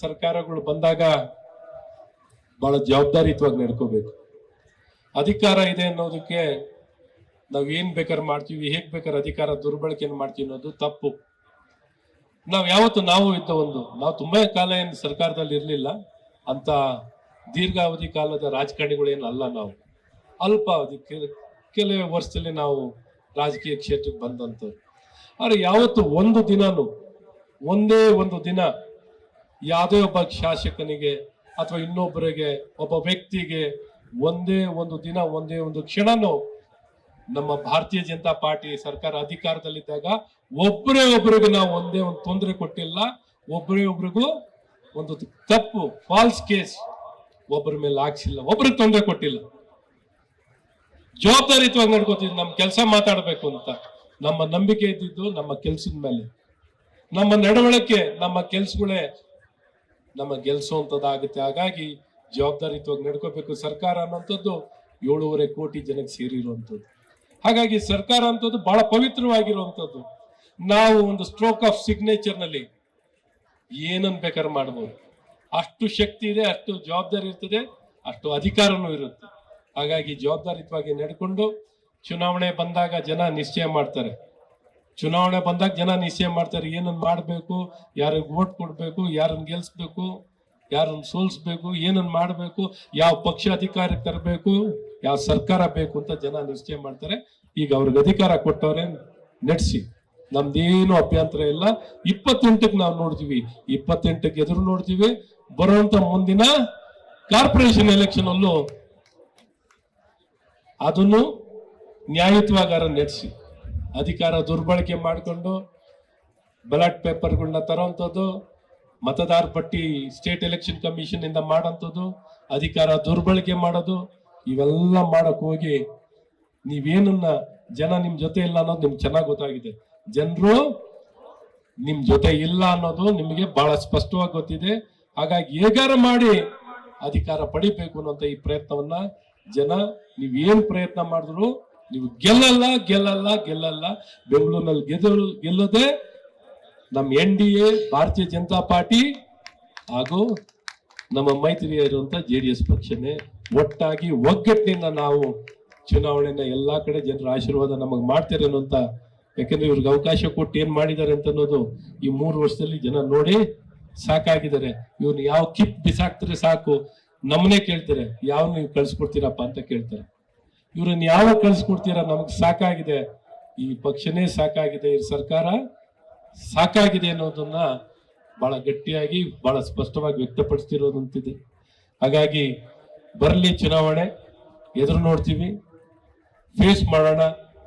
ಸರ್ಕಾರಗಳು ಬಂದಾಗ ಬಹಳ ಜವಾಬ್ದಾರಿಯುತವಾಗಿ ನಡ್ಕೋಬೇಕು. ಅಧಿಕಾರ ಇದೆ ಅನ್ನೋದಕ್ಕೆ ನಾವು ಏನ್ ಬೇಕಾದ್ರೆ ಮಾಡ್ತೀವಿ, ಹೇಗ್ ಬೇಕಾದ್ರೆ ಅಧಿಕಾರ ದುರ್ಬಳಕೆ ಮಾಡ್ತೀವಿ ಅನ್ನೋದು ತಪ್ಪು. ನಾವು ಯಾವತ್ತು ನಾವು ಇದ್ದ ಒಂದು, ನಾವು ತುಂಬಾ ಕಾಲ ಏನು ಸರ್ಕಾರದಲ್ಲಿ ಇರಲಿಲ್ಲ ಅಂತ ದೀರ್ಘಾವಧಿ ಕಾಲದ ರಾಜಕಾರಣಿಗಳು ಏನು ಅಲ್ಲ ನಾವು. ಅಲ್ಪಾವಧಿ, ಕೆಲ- ಕೆಲವೇ ವರ್ಷದಲ್ಲಿ ನಾವು ರಾಜಕೀಯ ಕ್ಷೇತ್ರಕ್ಕೆ ಬಂದಂತ ಆದ್ರೆ ಯಾವತ್ತು ಒಂದು ದಿನನು, ಒಂದೇ ಒಂದು ದಿನ ಯಾವುದೇ ಒಬ್ಬ ಶಾಸಕನಿಗೆ ಅಥವಾ ಇನ್ನೊಬ್ಬರಿಗೆ, ಒಬ್ಬ ವ್ಯಕ್ತಿಗೆ ಒಂದೇ ಒಂದು ದಿನ, ಒಂದೇ ಒಂದು ಕ್ಷಣನೂ ನಮ್ಮ ಭಾರತೀಯ ಜನತಾ ಪಾರ್ಟಿ ಸರ್ಕಾರ ಅಧಿಕಾರದಲ್ಲಿದ್ದಾಗ ಒಬ್ಬರೇ ಒಬ್ಬರಿಗೂ ನಾವು ಒಂದೇ ಒಂದು ತೊಂದರೆ ಕೊಟ್ಟಿಲ್ಲ. ಒಬ್ಬರೇ ಒಬ್ರಿಗೂ ಒಂದು ತಪ್ಪು ಫಾಲ್ಸ್ ಕೇಸ್ ಒಬ್ಬರ ಮೇಲೆ ಹಾಕ್ಸಿಲ್ಲ ಒಬ್ರಿಗೆ ತೊಂದರೆ ಕೊಟ್ಟಿಲ್ಲ. ಜವಾಬ್ದಾರಿತವಾಗಿ ನಡ್ಕೋತಿದ್ವಿ ನಮ್ಮ ಕೆಲಸ ಮಾತಾಡಬೇಕು ಅಂತ. ನಮ್ಮ ನಂಬಿಕೆ ಇದ್ದಿದ್ದು ನಮ್ಮ ಕೆಲಸದ ಮೇಲೆ. ನಮ್ಮ ನಡವಳಿಕೆ, ನಮ್ಮ ಕೆಲ್ಸಗಳೇ ನಮ್ಮ ಗೆಲ್ಸುವಂಥದ್ದಾಗುತ್ತೆ ಹಾಗಾಗಿ ಜವಾಬ್ದಾರಿಯುತವಾಗಿ ನಡ್ಕೋಬೇಕು ಸರ್ಕಾರ ಅನ್ನೋಂಥದ್ದು ಏಳೂವರೆ ಕೋಟಿ ಜನಕ್ಕೆ ಸೇರಿರುವಂಥದ್ದು. ಹಾಗಾಗಿ ಸರ್ಕಾರ ಅಂತದ್ದು ಬಹಳ ಪವಿತ್ರವಾಗಿರುವಂಥದ್ದು. ನಾವು ಒಂದು ಸ್ಟ್ರೋಕ್ ಆಫ್ ಸಿಗ್ನೇಚರ್ನಲ್ಲಿ ಏನನ್ ಬೇಕಾದ್ರೆ ಮಾಡ್ಬೋದು. ಅಷ್ಟು ಶಕ್ತಿ ಇದೆ, ಅಷ್ಟು ಜವಾಬ್ದಾರಿ ಇರ್ತದೆ, ಅಷ್ಟು ಅಧಿಕಾರನೂ ಇರುತ್ತೆ. ಹಾಗಾಗಿ ಜವಾಬ್ದಾರಿತವಾಗಿ ನಡ್ಕೊಂಡು ಚುನಾವಣೆ ಬಂದಾಗ ಜನ ನಿಶ್ಚಯ ಮಾಡ್ತಾರೆ. ಚುನಾವಣೆ ಬಂದಾಗ ಜನ ನಿಶ್ಚಯ ಮಾಡ್ತಾರೆ ಏನನ್ನು ಮಾಡಬೇಕು, ಯಾರಿಗೆ ವೋಟ್ ಕೊಡಬೇಕು ಯಾರನ್ನು ಗೆಲ್ಲಿಸ್ಬೇಕು ಯಾರನ್ನು ಸೋಲಿಸ್ಬೇಕು ಏನನ್ನು ಮಾಡಬೇಕು, ಯಾವ ಪಕ್ಷ ಅಧಿಕಾರಕ್ಕೆ ತರಬೇಕು, ಯಾವ ಸರ್ಕಾರ ಬೇಕು ಅಂತ ಜನ ನಿಶ್ಚಯ ಮಾಡ್ತಾರೆ. ಈಗ ಅವ್ರಿಗೆ ಅಧಿಕಾರ ಕೊಟ್ಟವ್ರೆ ನಡೆಸಿ ನಮ್ದೇನು ಅಭ್ಯಂತರ ಇಲ್ಲ. ಇಪ್ಪತ್ತೆಂಟಕ್ಕೆ ನಾವು ನೋಡ್ತೀವಿ. ಇಪ್ಪತ್ತೆಂಟಕ್ಕೆ ಎದುರು ನೋಡ್ತೀವಿ. ಬರುವಂತ ಮುಂದಿನ ಕಾರ್ಪೊರೇಷನ್ ಎಲೆಕ್ಷನ್ ಅಲ್ಲೂ ಅದನ್ನು ನ್ಯಾಯಯುತವಾಗಾರ ನಡೆಸಿ ಅಧಿಕಾರ ದುರ್ಬಳಕೆ ಮಾಡಿಕೊಂಡು ಬ್ಯಾಲೆಟ್ ಪೇಪರ್ಗಳನ್ನ ತರೋಂಥದ್ದು, ಮತದಾರ ಪಟ್ಟಿ ಸ್ಟೇಟ್ ಎಲೆಕ್ಷನ್ ಕಮಿಷನ್ ಇಂದ ಮಾಡೋಂಥದ್ದು, ಅಧಿಕಾರ ದುರ್ಬಳಕೆ ಮಾಡೋದು, ಇವೆಲ್ಲ ಮಾಡಕ್ ಹೋಗಿ ನೀವೇನನ್ನ ಜನ ನಿಮ್ ಜೊತೆ ಇಲ್ಲ ಅನ್ನೋದು ನಿಮ್ಗೆ ಚೆನ್ನಾಗಿ ಗೊತ್ತಾಗಿದೆ. ಜನರು ನಿಮ್ ಜೊತೆ ಇಲ್ಲ ಅನ್ನೋದು ನಿಮಗೆ ಬಹಳ ಸ್ಪಷ್ಟವಾಗಿ ಗೊತ್ತಿದೆ. ಹಾಗಾಗಿ ಹೇಗಾರ ಮಾಡಿ ಅಧಿಕಾರ ಪಡಿಬೇಕು ಅನ್ನೋಂಥ ಈ ಪ್ರಯತ್ನವನ್ನ ಜನ ನೀವೇನ್ ಪ್ರಯತ್ನ ಮಾಡಿದ್ರು ನೀವು ಗೆಲ್ಲಲ್ಲ ಗೆಲ್ಲಲ್ಲ ಗೆಲ್ಲಲ್ಲ. ಬೆಂಗಳೂರಿನಲ್ಲಿ ಗೆದ್ದು ಗೆಲ್ಲದೆ ನಮ್ಮ ಎನ್ ಡಿ ಎ, ಭಾರತೀಯ ಜನತಾ ಪಾರ್ಟಿ ಹಾಗೂ ನಮ್ಮ ಮೈತ್ರಿಯ ಇರುವಂತ ಜೆ ಡಿ ಎಸ್ ಪಕ್ಷನೇ ಒಟ್ಟಾಗಿ ಒಗ್ಗಟ್ಟಿನಿಂದ ನಾವು ಚುನಾವಣೆಯನ್ನ ಎಲ್ಲಾ ಕಡೆ ಜನರ ಆಶೀರ್ವಾದ ನಮಗೆ ಮಾಡ್ತಾರೆ ಅನ್ನೋಂತ ಯಾಕಂದ್ರೆ ಇವ್ರಿಗೆ ಅವಕಾಶ ಕೊಟ್ಟು ಏನ್ ಮಾಡಿದ್ದಾರೆ ಅಂತ ಅನ್ನೋದು ಈ ಮೂರು ವರ್ಷದಲ್ಲಿ ಜನ ನೋಡಿ ಸಾಕಾಗಿದ್ದಾರೆ. ಇವ್ರನ್ನ ಯಾವ ಕಿಪ್ ಬಿಸಾಕ್ತಾರೆ ಸಾಕು. ನಮ್ಮನೆ ಕೇಳ್ತಾರೆ. ಯಾವ ನೀವು ಕಳ್ಸಿಕೊಡ್ತೀರಪ್ಪ ಅಂತ ಕೇಳ್ತಾರೆ. ಇವ್ರನ್ನ ಯಾವಾಗ ಕಳ್ಸಿಕೊಡ್ತೀರಾ? ನಮಗ್ ಸಾಕಾಗಿದೆ. ಈ ಪಕ್ಷನೇ ಸಾಕಾಗಿದೆ. ಈ ಸರ್ಕಾರ ಸಾಕಾಗಿದೆ ಅನ್ನೋದನ್ನ ಬಹಳ ಗಟ್ಟಿಯಾಗಿ, ಬಹಳ ಸ್ಪಷ್ಟವಾಗಿ ವ್ಯಕ್ತಪಡಿಸ್ತಿರೋದಂತಿದೆ. ಹಾಗಾಗಿ ಬರಲಿ ಚುನಾವಣೆ, ಎದುರು ನೋಡ್ತೀವಿ. ಫೇಸ್ ಮಾಡೋಣ.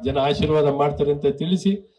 ಜನ ಆಶೀರ್ವಾದ ಮಾಡ್ತಾರೆ ಅಂತ ತಿಳಿಸಿ.